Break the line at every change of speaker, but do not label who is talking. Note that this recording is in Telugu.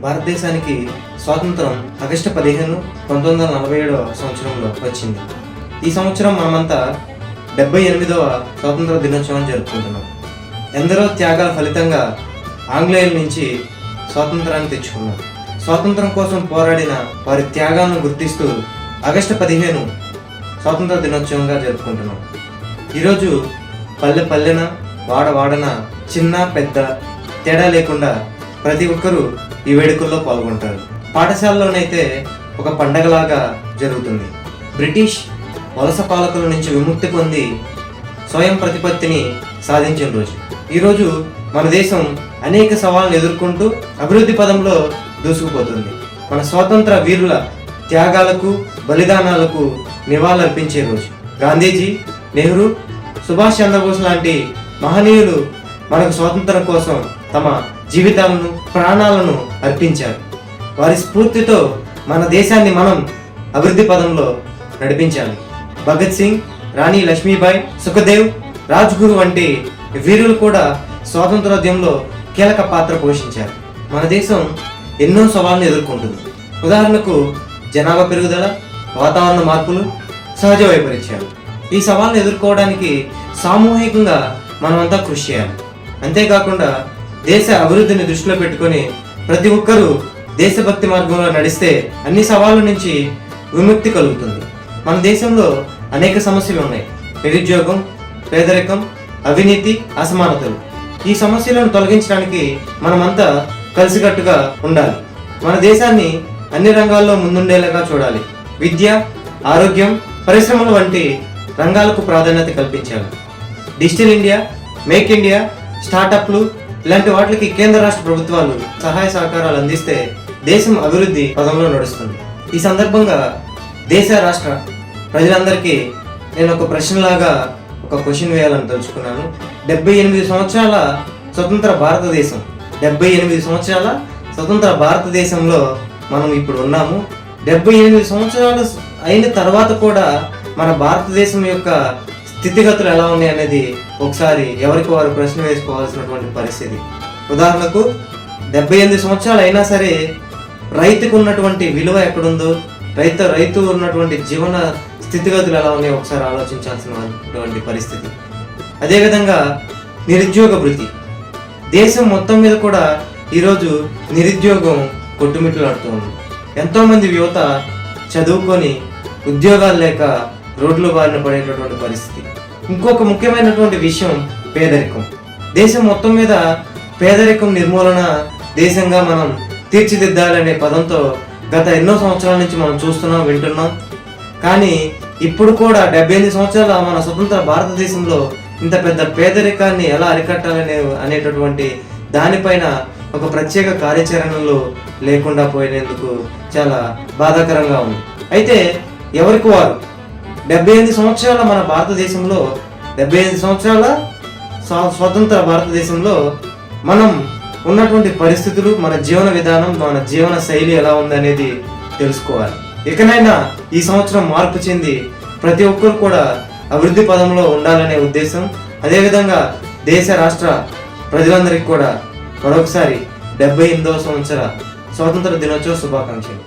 భారతదేశానికి స్వాతంత్రం ఆగస్టు పదిహేను పంతొమ్మిది వందల నలభై ఏడవ సంవత్సరంలో వచ్చింది. ఈ సంవత్సరం మనమంతా డెబ్బై ఎనిమిదవ స్వాతంత్ర దినోత్సవం జరుపుకుంటున్నాం. ఎందరో త్యాగాల ఫలితంగా ఆంగ్లేయుల నుంచి స్వాతంత్రాన్ని తెచ్చుకున్నాం. స్వాతంత్రం కోసం పోరాడిన వారి త్యాగాలను గుర్తిస్తూ ఆగస్టు పదిహేను స్వాతంత్ర దినోత్సవంగా జరుపుకుంటున్నాం. ఈరోజు పల్లె పల్లెన వాడ వాడన చిన్న పెద్ద తేడా లేకుండా ప్రతి ఒక్కరూ ఈ వేడుకల్లో పాల్గొంటారు. పాఠశాలలోనైతే ఒక పండగలాగా జరుగుతుంది. బ్రిటిష్ వలస పాలకుల నుంచి విముక్తి పొంది స్వయం ప్రతిపత్తిని సాధించిన రోజు. ఈరోజు మన దేశం అనేక సవాళ్ళను ఎదుర్కొంటూ అభివృద్ధి పదంలో దూసుకుపోతుంది. మన స్వాతంత్ర వీరుల త్యాగాలకు బలిదానాలకు నివాళులర్పించే రోజు. గాంధీజీ నెహ్రూ సుభాష్ చంద్రబోస్ లాంటి మహనీయులు మనకు స్వాతంత్రం కోసం తమ జీవితాలను ప్రాణాలను అర్పించారు. వారి స్ఫూర్తితో మన దేశాన్ని మనం అభివృద్ధి పదంలో నడిపించాలి. భగత్ సింగ్ రాణి లక్ష్మీబాయి సుఖదేవ్ రాజ్గురు వంటి వీరులు కూడా స్వాతంత్రోద్యమంలో కీలక పాత్ర పోషించారు. మన దేశం ఎన్నో సవాళ్ళను ఎదుర్కొంటుంది. ఉదాహరణకు జనాభా పెరుగుదల వాతావరణ మార్పులు సహజ వైపరీత్యాలు. ఈ సవాళ్ళను ఎదుర్కోవడానికి సామూహికంగా మనమంతా కృషి చేయాలి. అంతేకాకుండా దేశ అభివృద్ధిని దృష్టిలో పెట్టుకొని ప్రతి ఒక్కరూ దేశభక్తి మార్గంలో నడిస్తే అన్ని సవాళ్ళ నుంచి విముక్తి కలుగుతుంది. మన దేశంలో అనేక సమస్యలు ఉన్నాయి. నిరుద్యోగం పేదరికం అవినీతి అసమానతలు. ఈ సమస్యలను తొలగించడానికి మనమంతా కలిసికట్టుగా ఉండాలి. మన దేశాన్ని అన్ని రంగాల్లో ముందుండేలాగా చూడాలి. విద్య ఆరోగ్యం పరిశ్రమలు వంటి రంగాలకు ప్రాధాన్యత కల్పించాలి. డిజిటల్ ఇండియా మేక్ ఇండియా స్టార్టప్లు ఇలాంటి వాటికి కేంద్ర రాష్ట్ర ప్రభుత్వాలు సహాయ సహకారాలు అందిస్తే దేశం అభివృద్ధి పదంలో నడుస్తుంది. ఈ సందర్భంగా దేశ రాష్ట్ర ప్రజలందరికీ నేను ఒక ప్రశ్నలాగా ఒక క్వశ్చన్ వేయాలని తలుచుకున్నాను. డెబ్బై ఎనిమిది సంవత్సరాల స్వతంత్ర భారతదేశం. డెబ్బై ఎనిమిది సంవత్సరాల స్వతంత్ర భారతదేశంలో మనం ఇప్పుడు ఉన్నాము. డెబ్బై ఎనిమిది సంవత్సరాలు అయిన తర్వాత కూడా మన భారతదేశం యొక్క స్థితిగతులు ఎలా ఉన్నాయి అనేది ఒకసారి ఎవరికి వారు ప్రశ్న వేసుకోవాల్సినటువంటి పరిస్థితి. ఉదాహరణకు డెబ్బై ఎనిమిది సంవత్సరాలు అయినా సరే రైతుకు ఉన్నటువంటి విలువ ఎక్కడుందో రైతు రైతు ఉన్నటువంటి జీవన స్థితిగతులు ఎలా ఉన్నాయో ఒకసారి ఆలోచించాల్సినటువంటి పరిస్థితి. అదేవిధంగా నిరుద్యోగ వృత్తి దేశం మొత్తం మీద కూడా ఈరోజు నిరుద్యోగం కొట్టుమిట్లాడుతూ ఉంది ఎంతోమంది యువత చదువుకొని ఉద్యోగాలు లేక రోడ్లు బారిన పడేటటువంటి పరిస్థితి. ఇంకొక ముఖ్యమైనటువంటి విషయం పేదరికం. దేశం మొత్తం మీద పేదరికం నిర్మూలన దేశంగా మనం తీర్చిదిద్దాలనే పదంతో గత ఎన్నో సంవత్సరాల నుంచి మనం చూస్తున్నాం వింటున్నాం. కానీ ఇప్పుడు కూడా డెబ్బై ఎనిమిది సంవత్సరాల మన స్వతంత్ర భారతదేశంలో ఇంత పెద్ద పేదరికాన్ని ఎలా అరికట్టాలనే అనేటటువంటి దానిపైన ఒక ప్రత్యేక కార్యాచరణలు లేకుండా పోయినందుకు చాలా బాధాకరంగా ఉంది. అయితే ఎవరికి వారు? డెబ్బై ఎనిమిది సంవత్సరాల మన భారతదేశంలో డెబ్బై ఎనిమిది సంవత్సరాల స్వతంత్ర భారతదేశంలో మనం ఉన్నటువంటి పరిస్థితులు మన జీవన విధానం మన జీవన శైలి ఎలా ఉందనేది తెలుసుకోవాలి. ఇకనైనా ఈ సంవత్సరం మార్పు చెంది ప్రతి ఒక్కరు కూడా అభివృద్ధి పదంలో ఉండాలనే ఉద్దేశం. అదేవిధంగా దేశ రాష్ట్ర ప్రజలందరికీ కూడా మరొకసారి డెబ్బై ఎనిమిదవ సంవత్సర స్వాతంత్ర దినోత్సవ శుభాకాంక్షలు.